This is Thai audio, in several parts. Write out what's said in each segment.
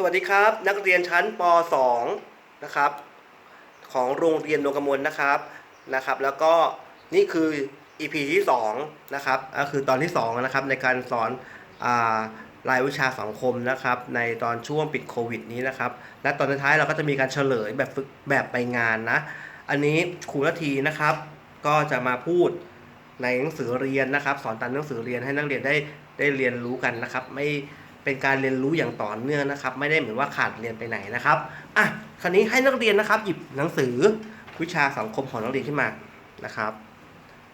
สวัสดีครับ นักเรียนชั้นป .2 นะครับของโรงเรียนดวงกมลนะครับนะครับ แล้วก็นี่คือ EP ที่2นะครับก็คือตอนที่2นะครับในการสอนรายวิชาสังคมนะครับในตอนช่วงปิดโควิดนี้นะครับ และตอนท้ายเราก็จะมีการเฉลยแบบฝึกแบบไปงานนะ อันนี้ครูนาทีนะครับ ก็จะมาพูดในหนังสือเรียนนะครับ สอนตามหนังสือเรียนให้นักเรียนได้ได้เรียนรู้กันนะครับ ไม่ เป็นการเรียนรู้อย่างต่อเนื่องนะครับ ไม่ได้เหมือนว่าขาดเรียนไปไหนนะครับอะคราวนี้ให้นักเรียนนะครับ หยิบหนังสือวิชาสังคมของนักเรียนขึ้นมานะครับ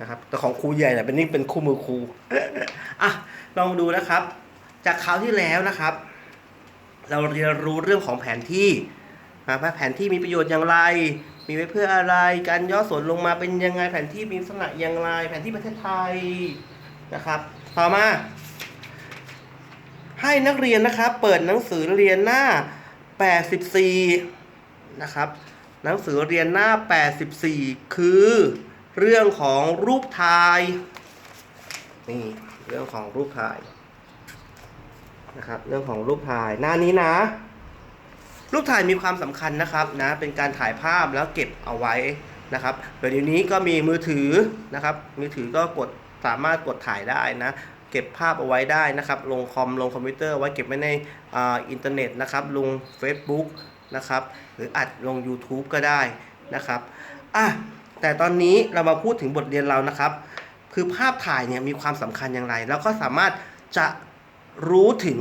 นะครับ แต่ของครูใหญ่เนี่ยเป็นนี่เป็นคู่มือครูอะลองดูนะครับ จากคราวที่แล้วนะครับ เราเรียนรู้เรื่องของแผนที่นะว่าแผนที่มีประโยชน์อย่างไร มีไว้เพื่ออะไร การย่อส่วนลงมาเป็นยังไง แผนที่มีลักษณะอย่างไร แผนที่ประเทศไทยนะครับ ต่อมา ให้นักเรียนนะครับ เปิดหนังสือเรียนหน้า 84 นะครับ หนังสือเรียนหน้า 84 คือเรื่องของรูปถ่ายนี่เรื่องของรูปถ่ายนะครับ เรื่องของรูปถ่ายหน้านี้นะ รูปถ่ายมีความสำคัญนะครับนะเป็นการถ่ายภาพแล้วเก็บเอาไว้นะครับเดี๋ยวนี้ก็มีมือถือนะครับมือถือก็กดสามารถกดถ่ายได้นะ เก็บภาพเอาไว้ได้นะครับ ลงคอมลงคอมพิวเตอร์ไว้เก็บไว้ในอาอินเทอร์เน็ตนะครับ ลง Facebook นะครับ หรืออัดลง YouTube ก็ได้นะครับอะแต่ตอนนี้เรามาพูดถึงบทเรียนเรานะครับ คือภาพถ่ายเนี่ยมีความสำคัญอย่างไร แล้วก็สามารถจะรู้ถึง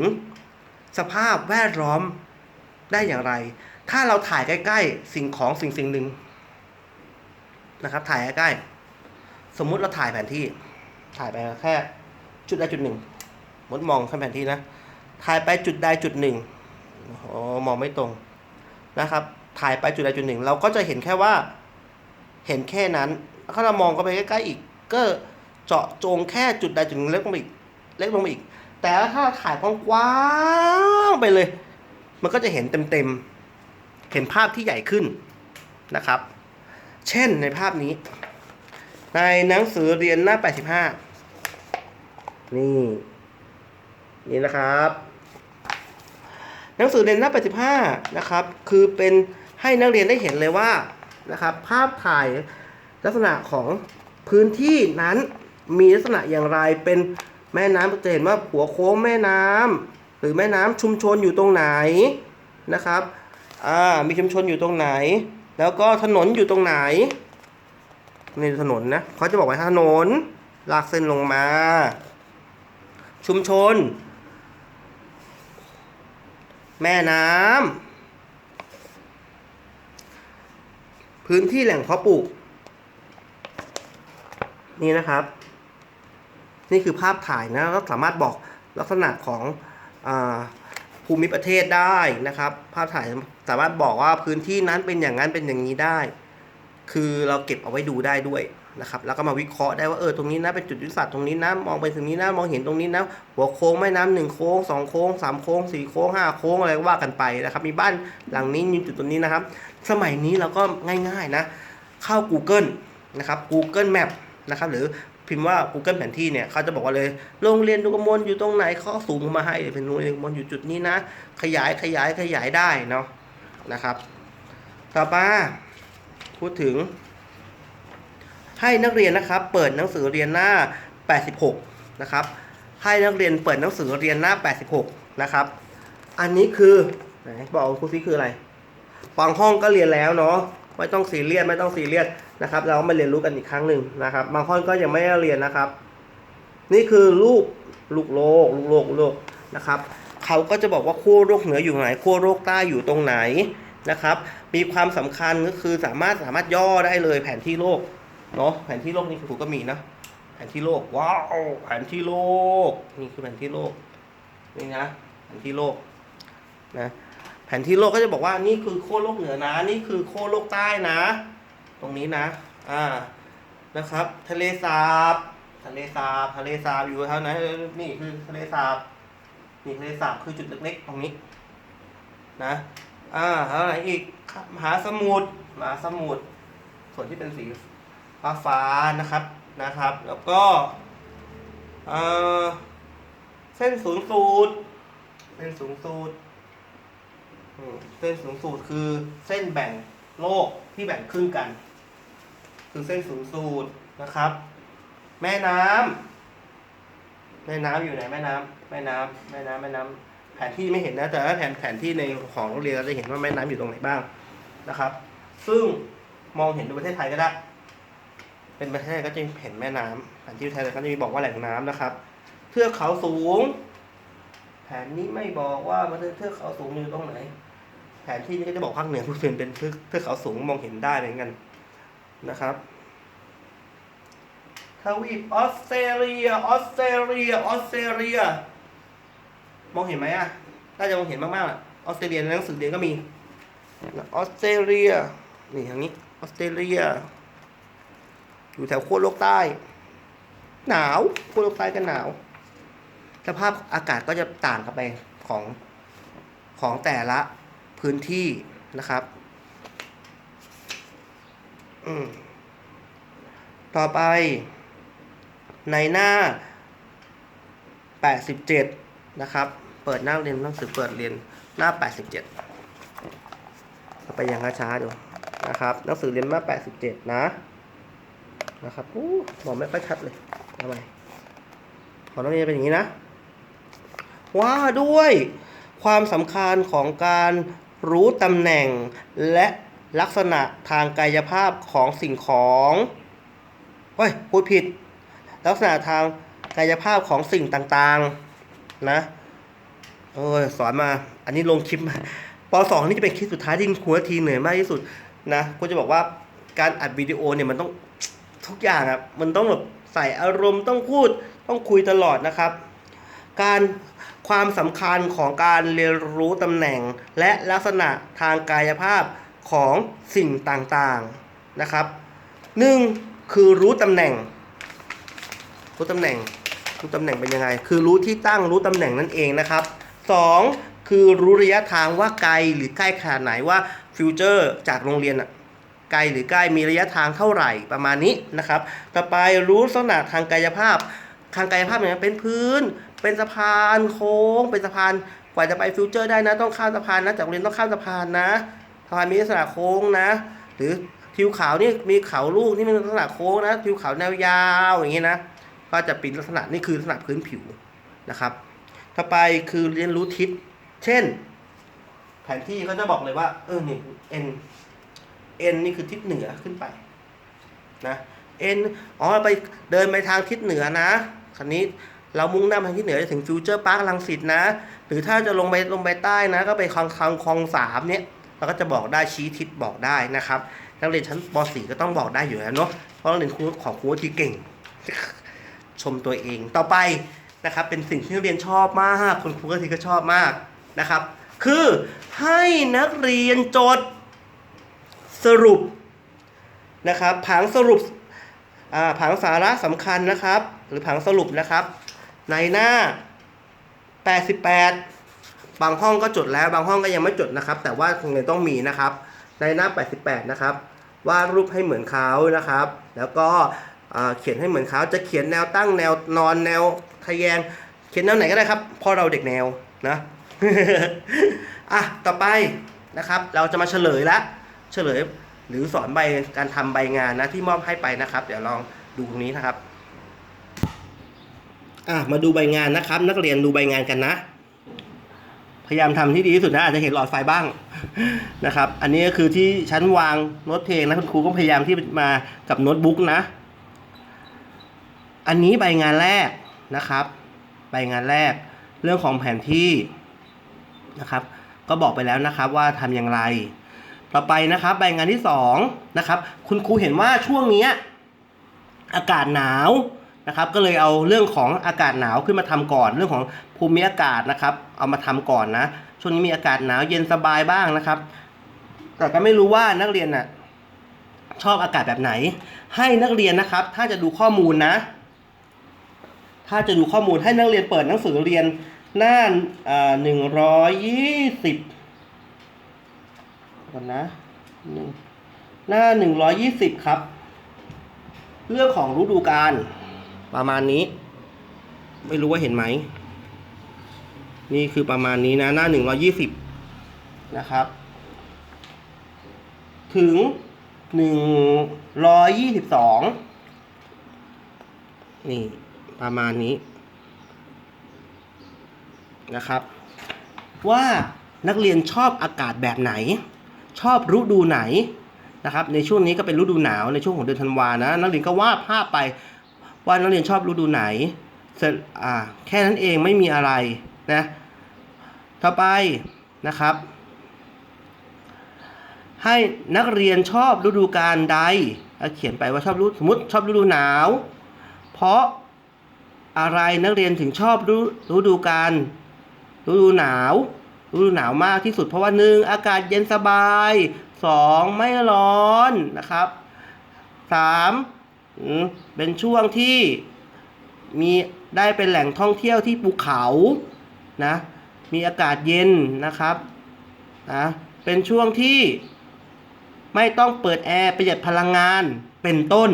สภาพแวดล้อมได้อย่างไร ถ้าเราถ่ายใกล้ๆ สิ่งของสิ่งสิ่งหนึ่งนะครับ ถ่ายใกล้ๆ สมมุติเราถ่ายแผนที่ ถ่ายไปแค่ จุดใดจุดหนึ่งมดมองแค่แผนที่นะถ่ายไปจุดใดจุดหนึ่งโอ๋อมองไม่ตรงนะครับ ถ่ายไปจุดใดจุดหนึ่งเราก็จะเห็นแค่ว่า เห็นแค่นั้นถ้าเรามองเข้าไปใกล้ๆอีก ก็เจาะจงแค่จุดใดจุดหนึ่งเล็กลงไปอีกเล็กลงไปอีก แต่ถ้าถ่ายกว้างๆไปเลย มันก็จะเห็นเต็มๆ เห็นภาพที่ใหญ่ขึ้นนะครับ เช่นในภาพนี้ ในหนังสือเรียนหน้า 85 นี่ นี่นะครับ หนังสือเรียนหน้า85นะครับ คือเป็นให้นักเรียนได้เห็นเลยว่านะครับ ภาพถ่ายลักษณะของพื้นที่นั้นมีลักษณะอย่างไรเป็นแม่น้ำจะเห็นว่าหัวโค้งแม่น้ำหรือแม่น้ำชุมชนอยู่ตรงไหนนะครับอ่ามีชุมชนอยู่ตรงไหน แล้วก็ถนนอยู่ตรงไหนนี่ถนนนะเขาจะบอกว่าถนนลากเส้นลงมา ชุมชน แม่น้ำพื้นที่แหล่งเพาะปลูก นี่นะครับ นี่คือภาพถ่ายนะก็สามารถบอกลักษณะของอภูมิประเทศได้นะครับ ภาพถ่ายสามารถบอกว่าพื้นที่นั้นเป็นอย่างนั้นเป็นอย่างนี้ได้ คือเราเก็บเอาไว้ดูได้ด้วย นะครับแล้วก็มาวิเคราะห์ได้ว่าเออตรงนี้นะเป็นจุดยุทธศาสตร์ตรงนี้นะมองไปถึงนี้นะมองเห็นตรงนี้นะหัวโค้งแม่น้ำหนึ่งโค้งสองโค้งสามโค้งสี่โค้งห้าโค้งอะไรก็ว่ากันไปนะครับมีบ้านหลังนี้มีจุดตรงนี้นะครับ สมัยนี้เราก็ง่ายๆนะเข้า Google นะครับ Google Map นะครับหรือพิมพ์ว่า Google แผนที่เนี่ยเขาจะบอกว่าเลยโรงเรียนดุกมลอยู่ตรงไหนเขาสูงมาให้เป็นโรงเรียนดุกมลอยู่จุดนี้นะ ขยายขยายขยายได้เนาะนะครับ ต่อมาพูดถึง ให้นักเรียนนะครับเปิดหนังสือเรียนหน้า 86 นะครับ ให้นักเรียนเปิดหนังสือเรียนหน้า 86 นะครับ อันนี้คือไหนบอกครูซิคืออะไรบางห้องก็เรียนแล้วเนาะไม่ต้องซีเรียสไม่ต้องซีเรียสนะครับ เรามาเรียนรู้กันอีกครั้งหนึ่งนะครับ บางห้องก็ยังไม่ได้เรียนนะครับ นี่คือลูกลูกโลกลูกโลกลูกโลกนะครับเขาก็จะบอกว่าขั้วโลกเหนืออยู่ไหนขั้วโลกใต้อยู่ตรงไหนนะครับ มีความสำคัญก็คือสามารถสามารถย่อได้เลยแผนที่โลก เนาะแผนที่โลกนี่ครูก็มีนะแผนที่โลกว้าวแผนที่โลกนี่คือแผนที่โลกนี่นะแผนที่โลกนะแผนที่โลกก็จะบอกว่านี่คือโค้โลกเหนือนะ นี่คือโค้โลกใต้นะ ตรงนี้นะอ่านะครับ ทะเลสาบทะเลสาบทะเลสาบอยู่เท่าไหนนี่คือทะเลสาบนี่ทะเลสาบคือจุดเล็กๆตรงนี้นะอ่าแล้วไหนอีกมหาสมุทรมหาสมุทรส่วนที่เป็นสี ฟ้าฟ้านะครับนะครับ แล้วก็เอ่อเส้นศูนย์สูตร เส้นศูนย์สูตรเส้นศูนย์สูตรคือเส้นแบ่งโลกที่แบ่งครึ่งกัน คือเส้นศูนย์สูตรนะครับ แม่น้ำแม่น้ำอยู่ไหนแม่น้ำแม่น้ำแม่น้ำแม่น้ำแผนที่ไม่เห็นนะ แต่ว่าแผนแผนที่ในของโรงเรียนเราจะเห็นว่าแม่น้ำอยู่ตรงไหนบ้างนะครับ ซึ่งมองเห็นในประเทศไทยก็ได้ เป็นประเทศก็จะเห็นแม่น้ำแผนที่ไทยก็จะมีบอกว่าแหล่งน้ำนะครับ เทือกเขาสูง แผนนี้ไม่บอกว่ามันเทือกเขาสูงอยู่ตรงไหน แผนที่นี้ก็จะบอกภาคเหนือทุกเนเป็นเทือกเทือกเขาสูงมองเห็นได้เหมือนกันนะครับทวีปออสเตรเลียออสเตรเลียออสเตรเลีย มองเห็นไหมอะน่าจะมองเห็นมากๆอะออสเตรเลียในหนังสือเรียนก็มีออสเตรเลียนี่ทางนี้ออสเตรเลีย อยู่แถวขั้วโลกใต้ หนาวขั้วโลกใต้ก็หนาว สภาพอากาศก็จะต่างกันไปของของแต่ละพื้นที่นะครับ ต่อไป ในหน้า 87 นะครับ เปิดหน้าเรียนหนังสือเปิดเรียนหน้า 87เราไปยังช้าๆดูนะครับหนังสือเรียนหน้า 87 นะ นะครับอู้บอกไม่ค่อยชัดเลยทำไมของนักเรียนเป็นอย่างนี้นะ ว่าด้วยความสำคัญของการรู้ตำแหน่ง และลักษณะทางกายภาพของสิ่งของเฮ้ยพูดผิด ลักษณะทางกายภาพของสิ่งต่างๆนะโอ้ยสอนมา อันนี้ลงคลิปปสองนี่จะเป็นคลิปสุดท้ายที่ครูทีเหนื่อยมากที่สุดนะกูจะบอกว่าการอัดวิดีโอเนี่ยมันต้อง ทุกอย่างอะมันต้องแบบใส่อารมณ์ต้องพูดต้องคุยตลอดนะครับ การความสำคัญของการเรียนรู้ตำแหน่ง และลักษณะทางกายภาพของสิ่งต่างๆนะครับหนึ่งคือรู้ตำแหน่ง รู้ตำแหน่งรู้ตำแหน่งเป็นยังไง คือรู้ที่ตั้งรู้ตำแหน่งนั่นเองนะครับสองคือรู้ระยะทางว่าไกลหรือใกล้ขนาดไหนว่าฟิวเจอร์จากโรงเรียนอะ ไกลหรือใกล้มีระยะทางเท่าไหร่ประมาณนี้นะครับ ต่อไปรู้ลักษณะทางกายภาพ ทางกายภาพเนี่ยเป็นพื้น เป็นสะพานโค้ง เป็นสะพานกว่าจะไปฟิวเจอร์ได้นะต้องข้ามสะพานนะจากโรงเรียนต้องข้ามสะพานนะสะพานมีลักษณะโค้งนะ หรือทิวเขานี่มีเขาลูกที่มีลักษณะโค้งนะทิวเขาแนวยาวอย่างนี้นะก็จะเป็นลักษณะนี่คือลักษณะพื้นผิวนะครับ ต่อไปคือเรียนรู้ทิศ เช่น แผนที่ก็จะบอกเลยว่า เออนี่ n n นี่คือทิศเหนือขึ้นไปนะ n อ๋อไปเดินไปทางทิศเหนือนะคันนี้เรามุ่งหน้าไปทางทิศเหนือจะถึงฟิวเจอร์พาร์คลังสิตนะ หรือถ้าจะลงไปลงไปใต้นะ ก็ไปคลองคลองคลองสามเนี่ยเราก็จะบอกได้ชี้ทิศบอกได้นะครับนักเรียนชั้นป .4 ก็ต้องบอกได้อยู่แล้วเนาะเพราะนักเรียนครูของครูที่เก่ง ชมตัวเองต่อไปนะครับ เป็นสิ่งที่นักเรียนชอบมากคุณครูก็ทีก็ชอบมากนะครับ คือให้นักเรียนจด สรุปนะครับผังสรุปผังสาระสำคัญนะครับ หรือผังสรุปนะครับ ในหน้า 88 บางห้องก็จดแล้วบางห้องก็ยังไม่จดนะครับ แต่ว่าคงจะต้องมีนะครับ ในหน้า 88 นะครับวาดรูปให้เหมือนเขานะครับ แล้วก็เขียนให้เหมือนเขาจะเขียนแนวตั้งแนวนอนแนวทะแยง เขียนแนวไหนก็ได้ครับพราะเราเด็กแนวนะอะต่อไปนะครับ เราจะมาเฉลยละ เฉลย หรือสอนใบการทำใบงานนะที่มอบให้ไปนะครับ เดี๋ยวลองดูตรงนี้นะครับอะมาดูใบงานนะครับ นักเรียนดูใบงานกันนะ พยายามทำที่ดีที่สุดนะอาจจะเห็นหลอดไฟบ้างนะครับ อันนี้ก็คือที่ชั้นวางโน้ตเพลงนะคุณครูก็พยายามที่มากับโน้ตบุ๊กนะ อันนี้ใบงานแรกนะครับ ใบงานแรก เรื่องของแผนที่นะครับ ก็บอกไปแล้วนะครับว่าทำอย่างไร ต่อไปนะครับใบงานที่สองนะครับคุณครูเห็นว่าช่วงนี้อากาศหนาวนะครับก็เลยเอาเรื่องของอากาศหนาวขึ้นมาทำก่อน เรื่องของภูมิอากาศนะครับ เอามาทำก่อนนะช่วงนี้มีอากาศหนาวเย็นสบายบ้างนะครับ แต่ก็ไม่รู้ว่านักเรียนน่ะชอบอากาศแบบไหน ให้นักเรียนนะครับ ถ้าจะดูข้อมูลนะ ถ้าจะดูข้อมูลให้นักเรียนเปิดหนังสือเรียนหน้าหนึ่งร้อยยี่สิบ ก่อนนะหนึ่งหน้าหนึ่งร้อยยี่สิบครับ เรื่องของฤดูกาลประมาณนี้ ไม่รู้ว่าเห็นไหม นี่คือประมาณนี้นะ หน้าหนึ่งร้อยี่สิบนะครับ ถึงหนึ่งร้อยยี่สิบสองนี่ประมาณนี้นะครับ ว่านักเรียนชอบอากาศแบบไหน ชอบฤดูไหนนะครับในช่วงนี้ก็เป็นฤดูหนาวในช่วงของเดือนธันวานะนักเรียนก็วาดภาพไปว่านักเรียนชอบฤดูไหนเสร็จอ่าแค่นั้นเองไม่มีอะไรนะต่อไปนะครับ ให้นักเรียนชอบฤดูกาลใดเขียนไปว่าชอบฤดูสมมติชอบฤดูหนาว เพราะอะไรนักเรียนถึงชอบฤฤดูกาลฤดูหนาว ฤดูหนาวมากที่สุดเพราะว่าหนึ่งอากาศเย็นสบายสองไม่ร้อนนะครับสามเป็นช่วงที่มีได้เป็นแหล่งท่องเที่ยวที่ภูเขานะมีอากาศเย็นนะครับนะเป็นช่วงที่ไม่ต้องเปิดแอร์ประหยัดพลังงานเป็นต้น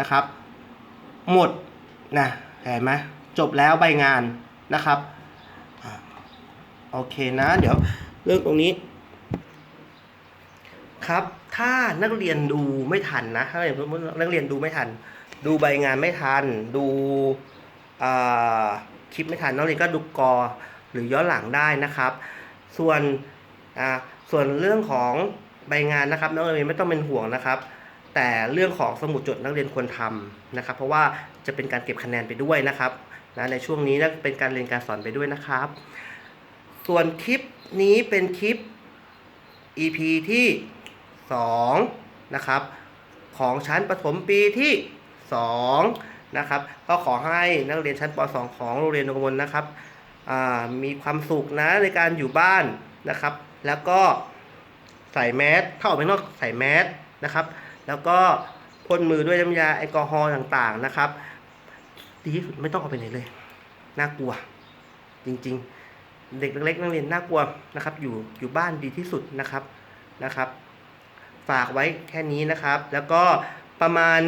นะครับ หมดนะเห็นไหมจบแล้วใบงานนะครับ โอเคนะ เดี๋ยวเรื่องตรงนี้ ครับ ถ้านักเรียนดูไม่ทันนะถ้าอย่างสมมตินักเรียนดูไม่ทัน ดูใบงานไม่ทัน ดูคลิปไม่ทันนักเรียนก็ดูกอหรือย้อนหลังได้นะครับ ส่วนส่วนเรื่องของใบงานนะครับนักเรียนไม่ต้องเป็นห่วงนะครับแต่เรื่องของสมุดจดนักเรียนควรทำนะครับ เพราะว่าจะเป็นการเก็บคะแนนไปด้วยนะครับนะในช่วงนี้นะเป็นการเรียนการสอนไปด้วยนะครับ ส่วนคลิปนี้เป็นคลิป EP ที่2นะครับ ของชั้นประถมปีที่2นะครับ ก็ขอให้นักเรียนชั้นป .2 ของโรงเรียนนกมลนะครับมีความสุขนะในการอยู่บ้านนะครับ แล้วก็ใส่แมสถ้าออกไปนอกใส่แมสนะครับ แล้วก็พ่นมือด้วยน้ำยาแอลกอฮอล์ต่างๆนะครับ ดีที่สุดไม่ต้องออกไปไหนเลย น่ากลัว จริง ๆ เด็กเล็กนักเรียนน่ากลัวนะครับ อยู่อยู่บ้านดีที่สุดนะครับนะครับ ฝากไว้แค่นี้นะครับ แล้วก็ประมาณ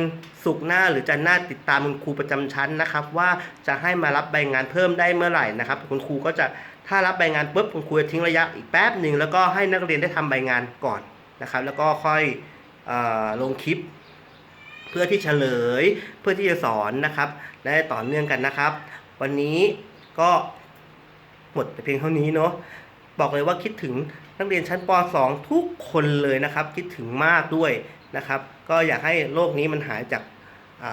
สุกร์หน้าหรือจันทร์หน้าติดตามคุณครูประจำชั้นนะครับ ว่าจะให้มารับใบงานเพิ่มได้เมื่อไหร่นะครับ คุณครูก็จะถ้ารับใบงานปุ๊บคุณครูจะทิ้งระยะอีกแป๊บหนึ่งแล้วก็ให้นักเรียนได้ทำใบงานก่อนนะครับ แล้วก็ค่อยออลงคลิป เพื่อที่เฉลย เพื่อที่จะสอนนะครับได้ต่อเนื่องกันนะครับ วันนี้ก็ หมดแต่เพียงเท่านี้เนาะบอกเลยว่าคิดถึงนักเรียนชั้นป .2 ทุกคนเลยนะครับ คิดถึงมากด้วยนะครับ ก็อยากให้โลกนี้มันหายจาก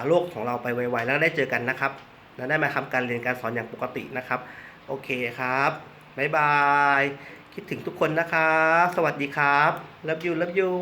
โลกของเราไปไวๆแล้วได้เจอกันนะครับ แล้วได้มาทำการเรียนการสอนอย่างปกตินะครับ โอเคครับบ๊ายบาย คิดถึงทุกคนนะครับ สวัสดีครับ love you love you